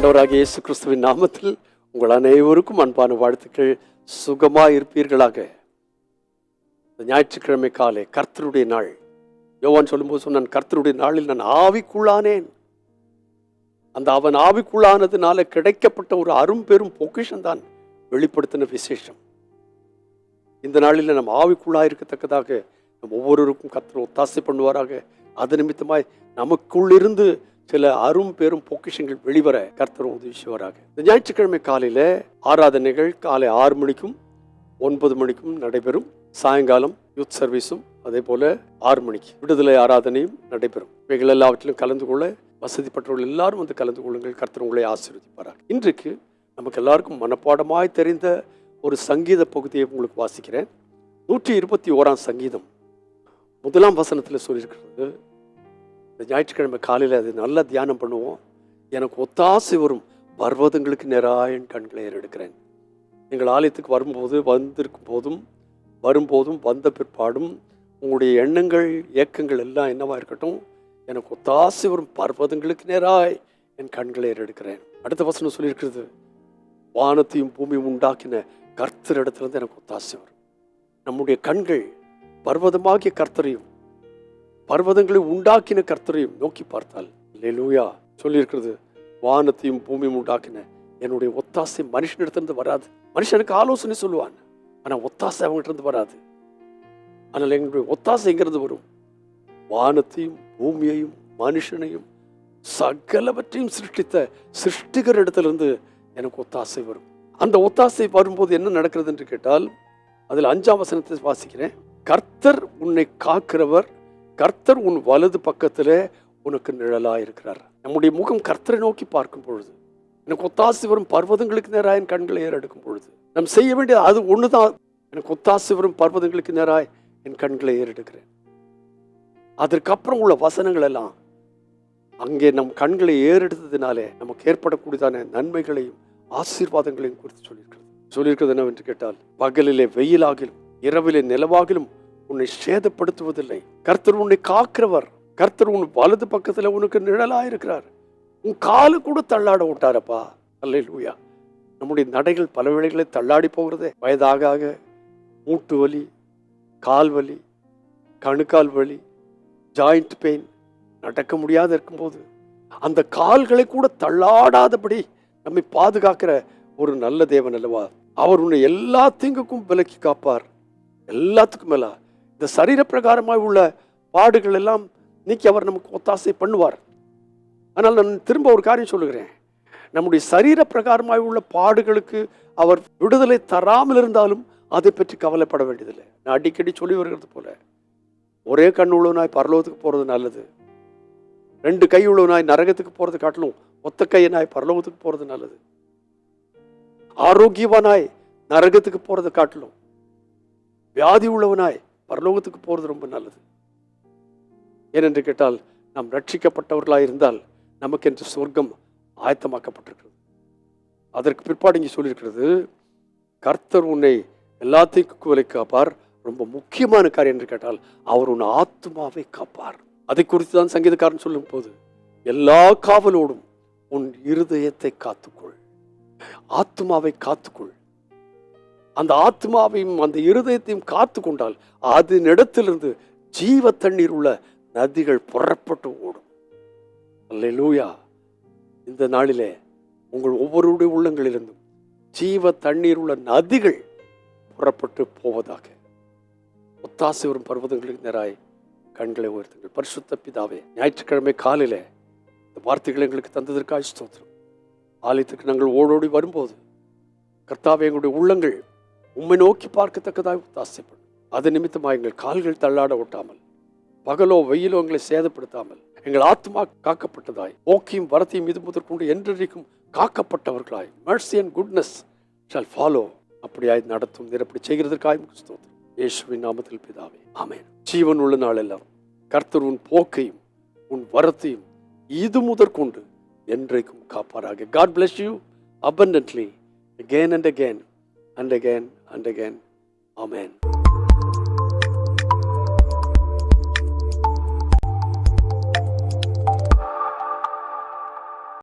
ஆண்டவராக இயேசு கிறிஸ்துவின் நாமத்தில் உங்கள் அனைவருக்கும் அன்பான வாழ்த்துக்கள். சுகமாக இருப்பீர்களாக. ஞாயிற்றுக்கிழமை காலை கர்த்தருடைய நாள். யோவான் சொல்லும்போது சொன்னான் கர்த்தருடைய நாளில் நான் ஆவிக்குள்ளானேன். அந்த அவன் ஆவிக்குள்ளானதுனால கிடைக்கப்பட்ட ஒரு அரும்பெரும் பொக்கிஷன் தான் வெளிப்படுத்தின விசேஷம். இந்த நாளில் நம்ம ஆவிக்குள்ளாக இருக்கத்தக்கதாக நம் ஒவ்வொருவருக்கும் கர்த்தர் ஒத்தாசை பண்ணுவாராக. அது நிமித்தமாய் நமக்குள்ளிருந்து சில அரும் பெரும் பொக்கிஷங்கள் வெளிவர கர்த்தர் உதவி செய்வாராக இந்த ஞாயிற்றுக்கிழமை காலையில் ஆராதனைகள் காலை ஆறு மணிக்கும் ஒன்பது மணிக்கும் நடைபெறும். சாயங்காலம் யூத் சர்வீஸும் அதே போல ஆறு மணிக்கு விடுதலை ஆராதனையும் நடைபெறும். இவைகள் எல்லாவற்றிலும் கலந்து கொள்ள வசதிப்பட்டவர்கள் எல்லாரும் வந்து கலந்து கொள்ளுங்கள். கர்த்தர் உங்களை ஆசீர்வதிப்பாராக. இன்றைக்கு நமக்கு எல்லாருக்கும் மனப்பாடமாய் தெரிந்த ஒரு சங்கீத பகுதியை உங்களுக்கு வாசிக்கிறேன். நூற்றி இருபத்தி ஓராம் சங்கீதம் முதலாம் வசனத்தில் சொல்லியிருக்கிறது இந்த ஞாயிற்றுக்கிழமை காலையில் அது நல்லா தியானம் பண்ணுவோம். எனக்கு ஒத்தாசை வரும். பர்வதங்களுக்கு நேராக என் கண்களை ஏறெடுக்கிறேன் எங்கள் ஆலயத்துக்கு வரும்போது வந்திருக்கும் போதும் வரும்போதும் வந்த பிற்பாடும் உங்களுடைய எண்ணங்கள் இயக்கங்கள் எல்லாம் என்னவாக இருக்கட்டும் எனக்கு ஒத்தாசை வரும். பர்வதங்களுக்கு நேராய் என் கண்களை ஏறெடுக்கிறேன் அடுத்த வசனம் சொல்லியிருக்கிறது வானத்தையும் பூமியும் உண்டாக்கின கர்த்தர் இடத்துலேருந்து எனக்கு ஒத்தாசை வரும். நம்முடைய கண்கள் பர்வதமாகிய கர்த்தரையும் பர்வதங்களை உண்டாக்கின கர்த்தரையும் நோக்கி பார்த்தால் லெலூயா சொல்லியிருக்கிறது. வானத்தையும் பூமியும் உண்டாக்கின. என்னுடைய ஒத்தாசை மனுஷனிடத்திலிருந்து வராது. மனுஷனுக்கு ஆலோசனை சொல்லுவான். ஆனால் ஒத்தாசை அவங்ககிட்ட வராது. ஆனால் எங்களுடைய ஒத்தாசை எங்கிருந்து வரும்? வானத்தையும் பூமியையும் மனுஷனையும் சகலவற்றையும் சிருஷ்டித்த சிருஷ்டிகர் இடத்திலிருந்து எனக்கு ஒத்தாசை வரும். அந்த ஒத்தாசை வரும்போது என்ன நடக்கிறது என்று கேட்டால் அதில் அஞ்சாம் வசனத்தை வாசிக்கிறேன். கர்த்தர் உன்னை காக்கிறவர் கர்த்தர் உன் வலது பக்கத்தில் உனக்கு நிழலாக இருக்கிறார் நம்முடைய முகம் கர்த்தரை நோக்கி பார்க்கும் பொழுது எனக்கு ஒத்தாசி வரும் பர்வதங்களுக்கு நேராக என் கண்களை ஏறெடுக்கும் பொழுது நாம் செய்ய வேண்டிய அது ஒன்று தான் எனக்கு ஒத்தாசி வரும் பர்வதங்களுக்கு நேராக என் கண்களை ஏறெடுக்கிறேன். அதற்கப்புறம் உள்ள வசனங்கள் எல்லாம் அங்கே நம் கண்களை ஏறெடுத்ததினாலே நமக்கு ஏற்படக்கூடியதான நன்மைகளையும் ஆசீர்வாதங்களையும் குறித்து சொல்லியிருக்கிறது. சொல்லியிருக்கிறது என்னவென்று கேட்டால் பகலிலே வெயிலாகிலும் இரவிலே நிலவாகிலும் உன்னை சேதப்படுத்துவதில்லை. கர்த்தர் உன்னை காக்கிறவர். கர்த்தர் உன் வலது பக்கத்துல உனக்கு நிழலா இருக்கிறார். உன் காலு கூட தள்ளாட விட்டாரப்பா. அல்ல லூயா நம்முடைய நடைகள் பல வேளைகளை தள்ளாடி போகிறதே. வயதாக ஆக மூட்டு வலி கால் வலி கணுக்கால் வலி ஜாயிண்ட் பெயின் நடக்க முடியாத இருக்கும்போது அந்த கால்களை கூட தள்ளாடாதபடி நம்மை பாதுகாக்கிற ஒரு நல்ல தேவன் அல்லவா? அவர் உன்னை எல்லா தீங்குக்கும் விலக்கி காப்பார். எல்லாத்துக்கும் மேலே. இந்த சரீர பிரகாரமாய் உள்ள பாடுகள் எல்லாம் நீக்கி அவர் நமக்கு ஒத்தாசை பண்ணுவார். ஆனால் நான் திரும்ப ஒரு காரியம் சொல்லுகிறேன். நம்முடைய சரீர பிரகாரமாய் உள்ள பாடுகளுக்கு அவர் விடுதலை தராமல் இருந்தாலும் அதை பற்றி கவலைப்பட வேண்டியதில்லை. நான் அடிக்கடி சொல்லி வருகிறது போல. ஒரே கண் உள்ளவனாய் பரலோகத்துக்கு போகிறது நல்லது. ரெண்டு கை உள்ளவனாய் நரகத்துக்கு போகிறது காட்டிலும் ஒத்த கையனாய் பரலோகத்துக்கு போகிறது நல்லது. ஆரோக்கியவானாய் நரகத்துக்கு போகிறத காட்டிலும். வியாதி உள்ளவனாய் பரலோகத்துக்கு போகிறது ரொம்ப நல்லது. ஏனென்று கேட்டால் நாம் ரட்சிக்கப்பட்டவர்களாக இருந்தால் நமக்கென்று சொர்க்கம் ஆயத்தமாக்கப்பட்டிருக்கிறது. அதற்கு பிற்பாடு இங்கே சொல்லியிருக்கிறது கர்த்தர் உன்னை எல்லாத்தையும் குவலை காப்பார். ரொம்ப முக்கியமான காரியம் என்று கேட்டால் அவர் உன் ஆத்மாவை காப்பார். அதை குறித்து தான் சங்கீதக்காரன் சொல்லும் போது எல்லா காவலோடும் உன் இருதயத்தை காத்துக்கொள். ஆத்மாவை காத்துக்கொள். அந்த ஆத்மாவையும் அந்த இருதயத்தையும் காத்து கொண்டால் அதனிடத்திலிருந்து ஜீவ தண்ணீர் உள்ள நதிகள் புறப்பட்டு ஓடும். அல்லேலூயா. இந்த நாளிலே உங்கள் ஒவ்வொருடைய உள்ளங்களிலிருந்தும் ஜீவ தண்ணீர் உள்ள நதிகள் புறப்பட்டு போவதாக. ஒத்தாசை வரும் பர்வதங்களுக்கு நேராய் கண்களை உயர்த்துங்கள். பரிசுத்த பிதாவே ஞாயிற்றுக்கிழமை காலையில் இந்த வார்த்தைகளை எங்களுக்கு தந்ததற்காக ஸ்தோத்திரம். ஆலயத்துக்கு நாங்கள் ஓடோடி வரும்போது கர்த்தாவே எங்களுடைய உள்ளங்கள் உம்மை நோக்கி பார்க்கத்தக்கதாக ஆசைப்படும் அது நிமித்தமாக எங்கள் கால்கள் தள்ளாட ஒட்டாமல் பகலோ வெயிலோ எங்களை சேதப்படுத்தாமல் எங்கள் ஆத்மா காக்கப்பட்டதாய் ஓக்கியும் வரத்தையும் இது முதற்கொண்டு என்றென்றைக்கும் காக்கப்பட்டவர்களாய் mercy and goodness shall follow அப்படியாய் நடத்தும் நிரப்படி செய்கிறதற்காக உமக்கு ஸ்தோத்திரம் இயேசுவின் நாமத்தில் பிதாவே. ஆமேன். ஜீவன் உள்ள நாளெல்லாம் கர்த்தர் உன் போக்கையும் உன் வரத்தையும் இது முதற்கொண்டு என்றைக்கும் காப்பாராக. God bless you abundantly again and again and again. And again amen